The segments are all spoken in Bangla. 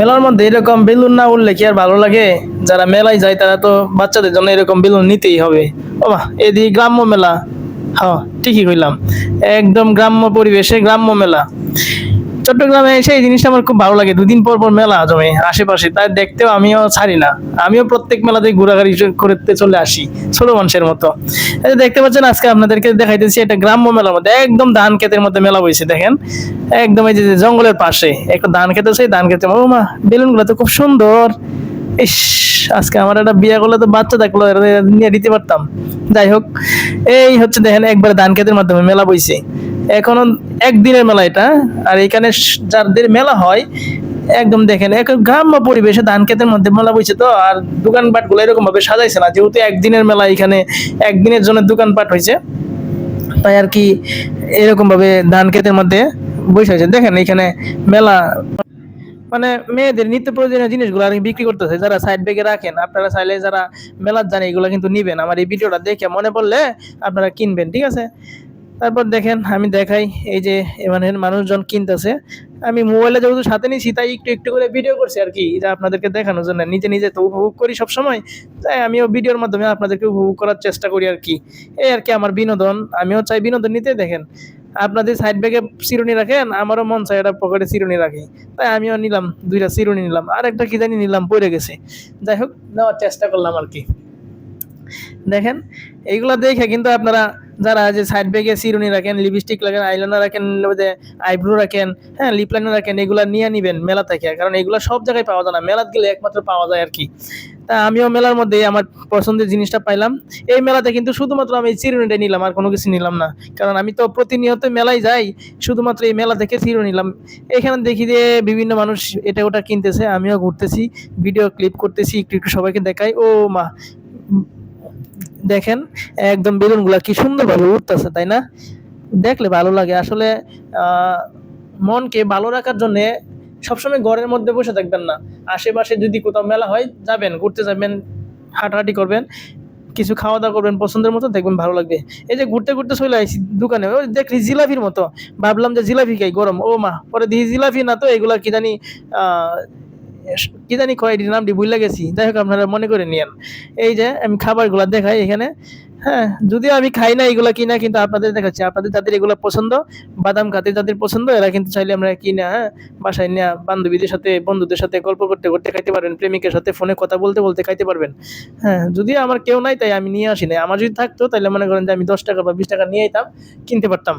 মেলার মধ্যে এরকম বেলুন না উঠলে কি আর ভালো লাগে? যারা মেলায় যায়, তারা তো বাচ্চাদের জন্য এরকম বেলুন নিতেই হবে। ও মা এদিকে গ্রাম্য মেলা। হ্যাঁ ঠিকই কইলাম। একদম গ্রাম্য পরিবেশে গ্রাম্য মেলা। চট্টগ্রামে এসে এই জিনিসটা আমার খুব ভালো লাগে। দুদিন পর পর মেলা জমে আশেপাশে, তাই দেখতেও আমিও ছাড়ি না। আমিও প্রত্যেক মেলাতে ঘোরাঘুরি করতে চলে আসি, ছোট মানুষের মতো। দেখতে পাচ্ছেন, আজকে আপনাদেরকে দেখাইতেছি এটা গ্রাম্য মেলার মধ্যে, একদম ধান ক্ষেতের মধ্যে মেলা বইছে, দেখেন। একদম এই যে জঙ্গলের পাশে, একটা ধান খেতে সেই ধান খেতে ও মা, বেলুনগুলো তো খুব সুন্দর। ইস, আজকে আমার একটা বিয়ে করলে তো বাচ্চা থাকল নিয়ে দিতে পারতাম। যাই হোক, এই হচ্ছে দেখেন, একবার ধান ক্ষেতের মাধ্যমে মেলা বইছে। এখনও একদিনের মেলা এটা, আর এখানে যাদের মেলা হয়, একদম দেখেন, এক গ্রাম্য পরিবেশে ধান ক্ষেতের মধ্যে মেলা বইছে তো, আর দোকানপাটগুলো এরকম ভাবে সাজাইছে না, যেহেতু একদিনের মেলা এখানে, একদিনের জন্য দোকানপাট হয়েছে তাই আর কি এরকম ভাবে ধান ক্ষেতের মধ্যে বসে আছে দেখেন এখানে মেলা মানে মেয়েদের নিত্য প্রয়োজনীয় জিনিসগুলো আর বিক্রি করতেছে, যারা সাইড ব্যাগে রাখেন, আপনারা চাইলে যারা মেলার জানে এগুলো কিন্তু নিবেন। আমার এই ভিডিওটা দেখে মনে পড়লে আপনারা কিনবেন, ঠিক আছে? তারপর দেখেন, আমি দেখাই এই যে মানে মানুষজন কিনতেছে। আমি মোবাইলে যেহেতু সাথে নিয়েছি তাই একটু একটু করে ভিডিও করছি আর কি, যে আপনাদেরকে দেখানোর জন্য। নিজে নিজে তো উপভোগ করি সবসময়, তাই আমিও ভিডিওর মাধ্যমে আপনাদেরকে উপভোগ করার চেষ্টা করি আর কি। এই আর কি আমার বিনোদন, আমিও চাই বিনোদন নিতে, দেখেন। আপনাদের সাইড ব্যাগে চিরুনি রাখেন, আমারও মন চাই এটা পকেটে চিরুনি রাখি। তাই আমিও নিলাম, দুইটা চিরুনি নিলাম, আর একটা কি জানি নিলাম, পড়ে গেছে। যাই হোক, নেওয়ার চেষ্টা করলাম আর কি। দেখেন, এইগুলা দেখে কিন্তু আপনারা যারা যে সাইড ব্যাগে চিরুনি রাখেন লিপস্টিক রাখেন আইলাইনার রাখেন আইব্রো রাখেন হ্যাঁ লিপ লাইনার রাখেন, এগুলা নিয়ে নিবেন মেলা থেকে, কারণ এগুলো সব জায়গায় পাওয়া যায় না, মেলাত গেলে একমাত্র পাওয়া যায় আর কি। তা আমিও মেলার মধ্যে আমার পছন্দের জিনিসটা পাইলাম। এই মেলাতে কিন্তু শুধুমাত্র আমি চিরুনিটা নিলাম, আর কোনো কিছু নিলাম না, কারণ আমি তো প্রতিনিয়ত মেলায় যাই, শুধুমাত্র এই মেলা থেকে চিরুনি নিলাম। এখানে দেখি যে বিভিন্ন মানুষ এটা ওটা কিনতেছে, আমিও ঘুরতেছি ভিডিও ক্লিপ করতেছি, একটু একটু সবাইকে দেখাই, ও মা দেখেন, একদম বেলুনগুলা কি সুন্দরভাবে উঠতেছে, তাই না? দেখলে ভালো লাগে। আসলে মনকে ভালো রাখার জন্য সবসময় ঘরের মধ্যে বসে থাকবেন না। আশেপাশে যদি কোথাও মেলা হয়, যাবেন, ঘুরতে যাবেন, হাঁটাহাঁটি করবেন, কিছু খাওয়া দাওয়া করবেন, পছন্দের মতো দেখবেন ভালো লাগবে। এই যে ঘুরতে ঘুরতে চলে আসি দোকানে, ওই দেখলি জিলাপির মতো। ভাবলাম যে জিলাপি খাই, গরম। ও মা, পরে দেখি জিলাপি না তো, এগুলা কি জানি কি জানি কয় এটির নামটি ভুলে গেছি। যাই হোক, আপনারা মনে করে নিয়েন। এই যে, আমি খাবারগুলো দেখাই এখানে। হ্যাঁ যদিও আমি খাই না এগুলো কিনা, কিন্তু আপনাদের দেখাচ্ছি। আপনাদের যাদের এগুলো পছন্দ, বাদাম খাতে যাদের পছন্দ, এরা কিন্তু চাইলে আমরা কিনা হ্যাঁ বাসায় নিয়ে বান্ধবীদের সাথে, বন্ধুদের সাথে গল্প করতে করতে খাইতে পারবেন, প্রেমিকের সাথে ফোনে কথা বলতে বলতে খাইতে পারবেন। হ্যাঁ যদিও আমার কেউ নাই, তাই আমি নিয়ে আসি না আমার যদি থাকতো তাহলে মনে করেন যে আমি দশ টাকা বা বিশ টাকা নিয়ে যেতাম কিনতে পারতাম।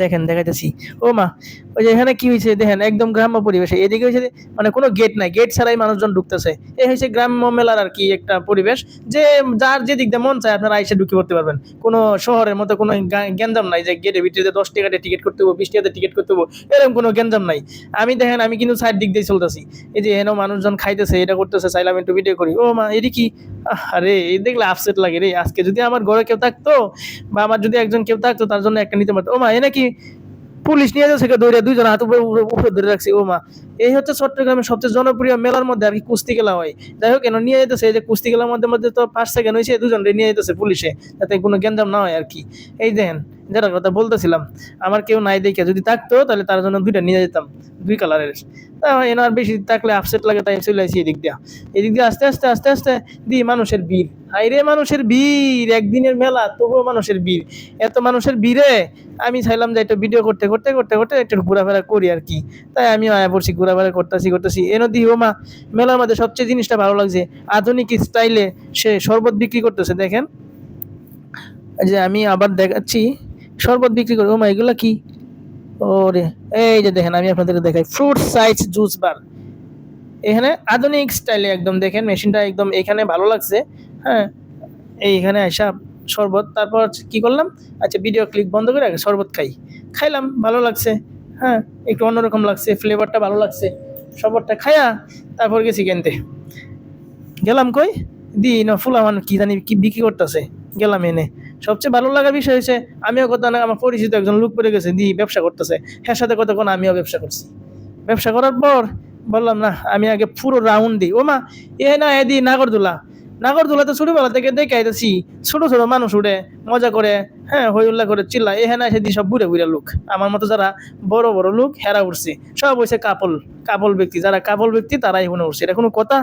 দেখেন, দেখাইতেছি। ও মা, ওই যে এখানে কি হয়েছে দেখেন, একদম গ্রাম্য পরিবেশে। এদিকে হয়েছে মানে কোনো গেট নাই। গেট ছাড়াই মানুষজন ঢুকতেছে। এই হয়েছে গ্রাম্য মেলার আর কি একটা পরিবেশ যে, যার যে দিক দিয়ে মন চায় আপনারা আইসে ঢুকে পড়তে পারবেন। কোনো শহরের মতো কোনো গ্যাঞ্জাম নাই যে গেটের ভিতরে দশ টাকাতে টিকিট করতে হব, বিশ টাকাতে টিকিট করতে হব, এরকম কোনো গ্যাঞ্জাম নাই। আমি দেখেন, আমি কিন্তু সাইড দিক দিয়ে চলতেছি। এই যে এখানেও মানুষজন খাইতেছে, এটা করতেছে চাইলাম একটু ভিডিও করি। ও মা এটি কি? আরে, এই দেখলে আপসেট লাগে রে। আজকে যদি আমার ঘরে কেউ থাকতো, বা আমার যদি একজন কেউ থাকতো, তার জন্য একটা নিতে পারতো। ও মা এ নাকি পুলিশ নিয়ে যাচ্ছে দৌড়ে দুইজন, হাত উপরে, উপরে- ধরে রাখছি। ও মা এই হচ্ছে চট্টগ্রামের সবচেয়ে জনপ্রিয় মেলার মধ্যে আর কি কুস্তি খেলা হয়। যাই হোক কেন নিয়ে যেতেছে এই যে কুস্তি খেলার মধ্যে মধ্যে তো ফার্স্ট সেকেন্ড হয়েছে দুজন নিয়ে যেতেছে পুলিশে। যাতে কোনো গ্যাঞ্জাম না হয় আর কি। এই দেখেন যেটা কথা বলতেছিলাম, আমার কেউ নাই দেখে যদি থাকতো, তাহলে তার জন্য দুইটা নিয়ে যেতাম, দুই কালারের তা এনার বেশি থাকলে আপসেট লাগে, তাই চলে আসি এদিক দিয়া। এদিক দিয়ে আস্তে আস্তে আস্তে আস্তে দি মানুষের ভিড়। হাইরে মানুষের ভিড়, একদিনের মেলা, তবুও মানুষের ভিড়। এত মানুষের ভিড়ে আমি চাইলাম যে একটু ভিডিও করতে করতে করতে করতে একটু ঘোরাফেরা করি আর কি। তাই আমি আয়া পড়ছি, ঘোরাফেরা করতেছি করতেছি। এনে দি ওমা, মেলার মধ্যে সবচেয়ে জিনিসটা ভালো লাগছে, আধুনিক স্টাইলে সে শরবত বিক্রি করতেছে, দেখেন। যে আমি আবার দেখাচ্ছি শরবত বিক্রি করে ওমা এগুলা কি? ওরে, এই যে দেখেন, আমি আপনাদেরকে দেখাই ফ্রুট সাইজ জুস বার এখানে আধুনিক স্টাইলে একদম, দেখেন মেশিনটা একদম এখানে ভালো লাগছে হ্যাঁ? এইখানে আসা শরবত, তারপর কি করলাম? আচ্ছা ভিডিও ক্লিক বন্ধ করে আগে শরবত খাই। খাইলাম, ভালো লাগছে হ্যাঁ? একটু অন্যরকম লাগছে ফ্লেভারটা ভালো লাগছে। শরবতটা খায়া, তারপর গেছি কিনতে। গেলাম কই? দি না ফুলামান কি জানি কি বিক্রি করতেছে, গেলাম এনে। সবচেয়ে ভালো লাগার বিষয় হয়েছে আমিও কত না আমার পরিচিত একজন লোক পড়ে গেছে দি ব্যবসা করতেছে। হ্যাঁ সাথে কতক্ষণ আমিও ব্যবসা করছি। ব্যবসা করার পর বললাম, না, আমি আগে পুরো রাউন্ড দিই। ও মা, এ না এদি নাগরদোলা। নাগরদোলাতে ছোটবেলা থেকে দেখে আইতেছি, ছোট ছোট মানুষ উঠে মজা করে হ্যাঁ হই উল্লাহ করে চিল্লা এখানে এসে দি সব বুড়ে বুড়ে লোক। আমার মতো যারা বড় বড় লোক হেরা উঠছে সব হয়েছে কাপল কাপল ব্যক্তি। যারা কাপল ব্যক্তি, তারাই এখানে উঠছে এটা কোনো কথা?